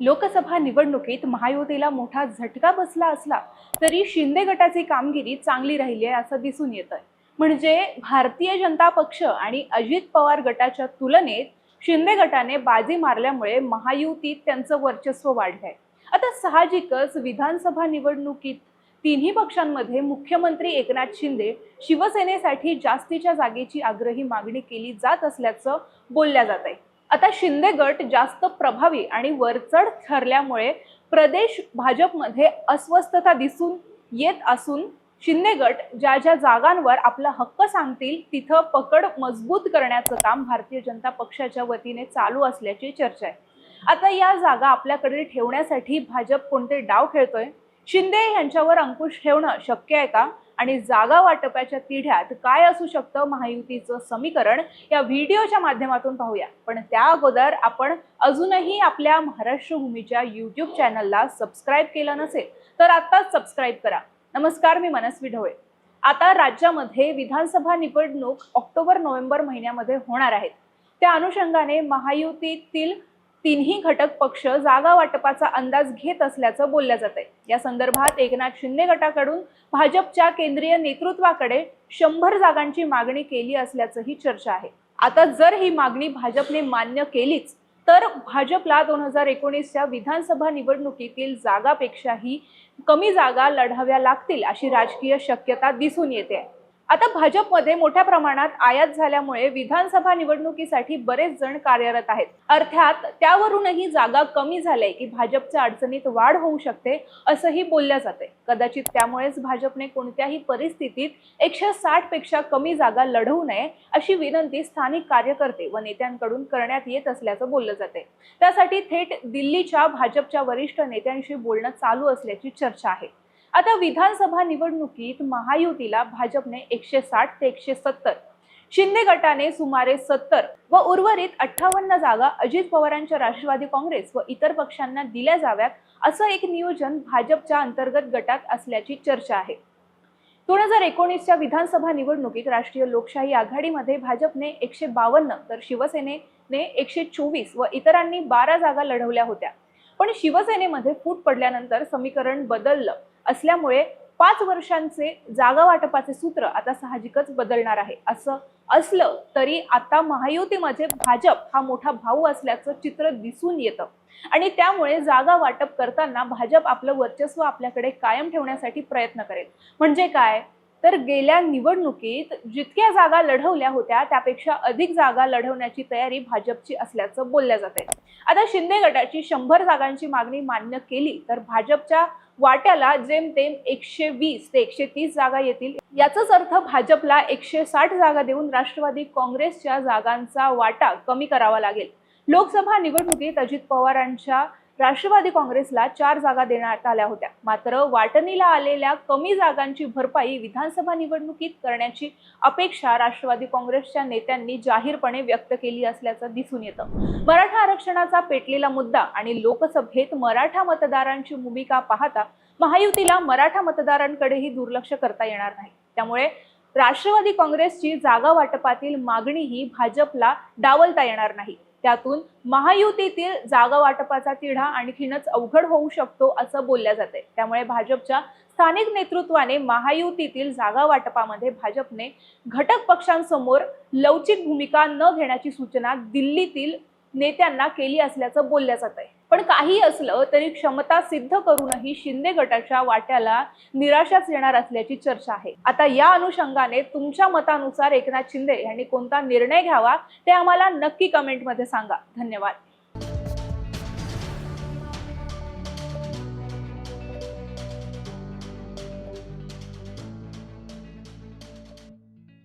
लोकसभा निवडणुकीत महायुतीला मोठा झटका बसला असला तरी शिंदे गटाची कामगिरी चांगली राहिली आहे असं दिसून येत आहे म्हणजे भारतीय जनता पक्ष आणि अजित पवार गटाच्या तुलनेत शिंदे गटाने बाजी मारल्यामुळे महायुतीत त्यांचं वर्चस्व वाढलंय. आता साहजिकच विधानसभा निवडणुकीत तिन्ही पक्षांमध्ये मुख्यमंत्री एकनाथ शिंदे शिवसेनेसाठी जास्तीच्या जागेची आग्रही मागणी केली जात असल्याचं बोलल्या जात आहे आता शिंदे गट जास्त प्रभावी आणि वरचढ ठरल्यामुळे प्रदेश भाजपमध्ये अस्वस्थता दिसून येत असून शिंदे गट ज्या ज्या जागांवर आपला हक्क सांगतील तिथं पकड मजबूत करण्याचं काम भारतीय जनता पक्षाच्या वतीने चालू असल्याची चर्चा आहे. आता या जागा आपल्याकडे ठेवण्यासाठी भाजप कोणते डाव खेळतोय? शिंदे यांच्यावर अंकुश ठेवणं शक्य आहे का? आणि जागा वाटपाच्या तिढ्यात काय असू शकतं महायुतीचं समीकरण? या व्हिडिओच्या माध्यमातून पाहूया. पण त्या अगोदर आपण अजूनही आपल्या महाराष्ट्र भूमीच्या यूट्यूब चॅनलला सबस्क्राईब केलं नसेल तर आत्ताच सबस्क्राईब करा. नमस्कार मी मनस्वी ढवळे. आता राज्यामध्ये विधानसभा निवडणूक ऑक्टोबर नोव्हेंबर महिन्यामध्ये होणार आहेत. त्या अनुषंगाने महायुतीतील तिन्ही घटक पक्ष जागा वाटपाचा अंदाज घेत असल्याचं बोललं जात आहे या संदर्भात एकनाथ शिंदे गटाकडून भाजपच्या केंद्रीय नेतृत्वाकडे शंभर जागांची मागणी केली असल्याचंही चर्चा आहे. आता जर ही मागणी भाजपने मान्य केलीच तर भाजपला दोन हजार एकोणीसच्या विधानसभा निवडणुकीतील जागापेक्षाही कमी जागा लढाव्या लागतील अशी राजकीय शक्यता दिसून येते. आता भाजपमध्ये मोठ्या प्रमाणात आयात झाल्यामुळे विधानसभा निवडणुकीसाठी बरेच जण कार्यरत आहेत. अर्थात त्यावरूनही जागा कमी झाल्या की भाजपच्या अडचणीत वाढ होऊ शकते असंही बोलल्या जाते. कदाचित त्यामुळेच भाजपने कोणत्याही परिस्थितीत एकशे साठपेक्षा कमी जागा लढवू नये अशी विनंती स्थानिक कार्यकर्ते व नेत्यांकडून करण्यात येत असल्याचं बोललं जाते. त्यासाठी थेट दिल्लीच्या भाजपच्या वरिष्ठ नेत्यांशी बोलणं चालू असल्याची चर्चा आहे. आता विधानसभा निवडणुकीत महायुतीला भाजपने एकशे साठ ते एकशे सत्तर शिंदे गटाने सुमारे सत्तर व उर्वरित अठ्ठावन्न जागा अजित पवारांच्या राष्ट्रवादी काँग्रेस व इतर पक्षांना दिल्या जाव्यात असं एक नियोजन भाजपच्या अंतर्गत गटात असल्याची चर्चा आहे. दोन हजार एकोणीसच्या विधानसभा निवडणुकीत राष्ट्रीय लोकशाही आघाडीमध्ये भाजपने एकशे बावन्न तर शिवसेनेने एकशे चोवीस व इतरांनी बारा जागा लढवल्या होत्या. पण शिवसेनेमध्ये फूट पडल्यानंतर समीकरण बदललं. असल्यामुळे पाच वर्षांचे जागा वाटपाचे सूत्र आता साहजिकच बदलणार आहे. असं असलं तरी आता महायुतीमध्ये भाजप हा मोठा भाऊ असल्याचं चित्र दिसून येतं. आणि त्यामुळे जागा वाटप करताना भाजप आपलं वर्चस्व आपल्याकडे कायम ठेवण्यासाठी प्रयत्न करेल. म्हणजे काय? तर गेल्या निवडणुकीत जितक्या जागा लढवल्या होत्या त्यापेक्षा अधिक जागा लढवण्याची तयारी भाजपची असल्याचं बोलल्या जाते आता शिंदे गटाची शंभर जागांची मागणी मान्य केली तर भाजपच्या वाट्याला जेमतेम एकशे वीस ते एकशे तीस जागा येतील. याचाच अर्थ भाजपला एकशे साठ जागा देऊन राष्ट्रवादी काँग्रेसच्या जागांचा वाटा कमी करावा लागेल. लोकसभा निवडणुकीत अजित पवारांच्या राष्ट्रवादी काँग्रेसला चार जागा देण्यात आल्या होत्या. मात्र वाटणीला आलेल्या कमी जागांची भरपाई विधानसभा निवडणुकीत करण्याची अपेक्षा राष्ट्रवादी काँग्रेसच्या नेत्यांनी जाहीरपणे व्यक्त केली असल्याचं दिसून येतं. मराठा आरक्षणाचा पेटलेला मुद्दा आणि लोकसभेत मराठा मतदारांची भूमिका पाहता महायुतीला मराठा मतदारांकडेही दुर्लक्ष करता येणार नाही. त्यामुळे राष्ट्रवादी काँग्रेसची जागा वाटपातील मागणीही भाजपला डावलता येणार नाही. त्यातून महायुतीतील जागा वाटपाचा तिढा आणखीनच अवघड होऊ शकतो असं बोलल्या जाते त्यामुळे भाजपच्या स्थानिक नेतृत्वाने महायुतीतील जागा वाटपामध्ये भाजपने घटक पक्षांसमोर लवचिक भूमिका न घेण्याची सूचना दिल्लीतील नेत्यांना केली असल्याचं बोलल्या जात आहे. पण काही असलं तरी क्षमता सिद्ध करूनही शिंदे गटाच्या वाट्याला निराशाच येणार असल्याची चर्चा आहे. आता या अनुषंगाने तुमच्या मतानुसार एकनाथ शिंदे यांनी कोणता निर्णय घ्यावा ते आम्हाला नक्की कमेंटमध्ये सांगा. धन्यवाद.